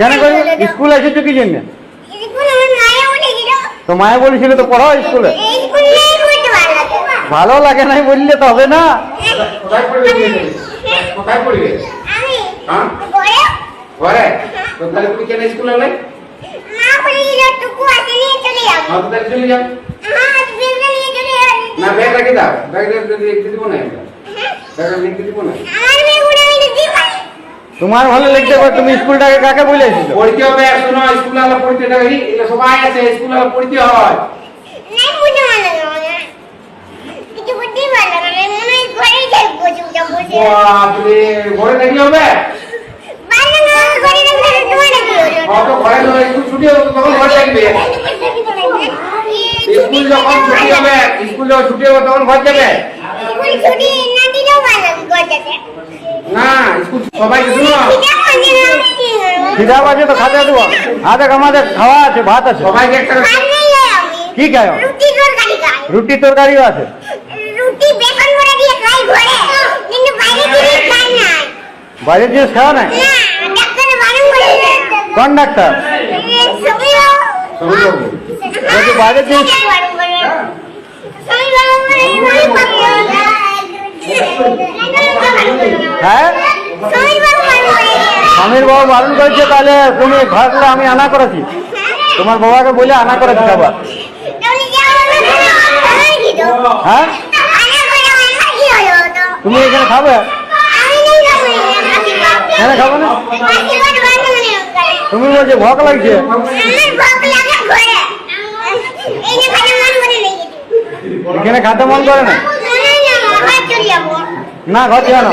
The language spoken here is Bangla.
কেন করে স্কুল এসেছ কি জন্য? মায়া বলেছিল। তো মায়া বলেছিল তো পড়াও স্কুলে? ভালো লাগে নাই বললে তো হবে না। হ্যাঁ। হ্যাঁ। হ্যাঁ? না ব্যাগ রেখে দাও। ব্যাগ লিখতে দিব না আমরা ব্যাগ লিখতে দিব না আমার মেয়েগুলো আমি দিব তোমার ভালো লিখতে পারো তুমি স্কুলটাকে কাকে বলে এসেছ? পড়তে হবে শোনো স্কুল আলা পড়তে থাকি এগুলো সবাই আছে স্কুল আলা পড়তে হয়। নাই বুঝতে ভালো লাগে না। কিছু বুঝতেই ভালো লাগে না ঘরে যাই বসে বসে বসে। বাপরে ঘরে থাকলে হবে? ভালো না ঘরে থাকলে তোমার নাকি অত ঘরে তো স্কুল ছুটি হবে তখন ঘরে থাকবে স্কুল যখন ছুটি হবে স্কুল যখন ছুটি হবে তখন ঘর যাবে। স্কুল ছুটি না স্কুল খিদা বাজে তো খাতে দেবো। হাতে আমাদের খাওয়া আছে ভাত আছে। সবাইকে একটা কি খাও রুটি তরকারি তরকারিও আছে। বাইরের জিনিস খাওয়া নাই না? ডাক্তার কোন ডাক্তার? সবাই সবাই। বলছি বাইরের জিনিস বারণ করে সবাই বারণ করে সবাই বারণ হ্যাঁ সবাই বারণ করে স্বামীর বাবা বারণ করেছে, তাহলে তুমি ঘরে আমি আনা করেছি। তোমার বাবাকে বলে আনা করেছি খাবার হ্যাঁ? করে তুমি এখানে খাবে? নেই খাব না? করে তুমি বলছো ভক লাগছে? আমার করে এখানে খাতে মন করে না? না, ঘর যাও না